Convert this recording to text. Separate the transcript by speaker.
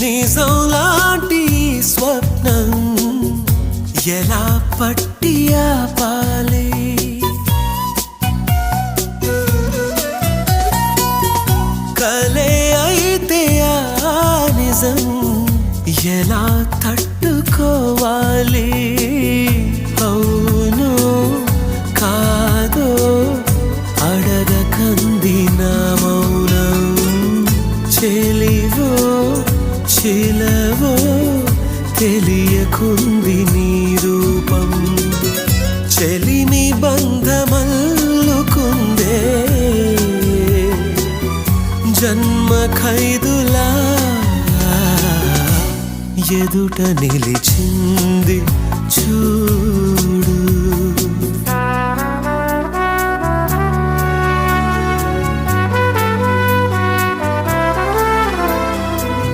Speaker 1: నిజం లాంటి స్వప్నం ఎలా పట్టి ఆపాలి? కలే అయితే ఆ నిజం ఎలా తట్టుకోవాలి? అవును కాదో అడగకంది నా మౌనం. చెలివో చిలవో తెలియకుంది నీ రూపం. చెలిని బంధమల్లుకుందే. జన్మ ఖైదులా ఎదుట నిలిచింది.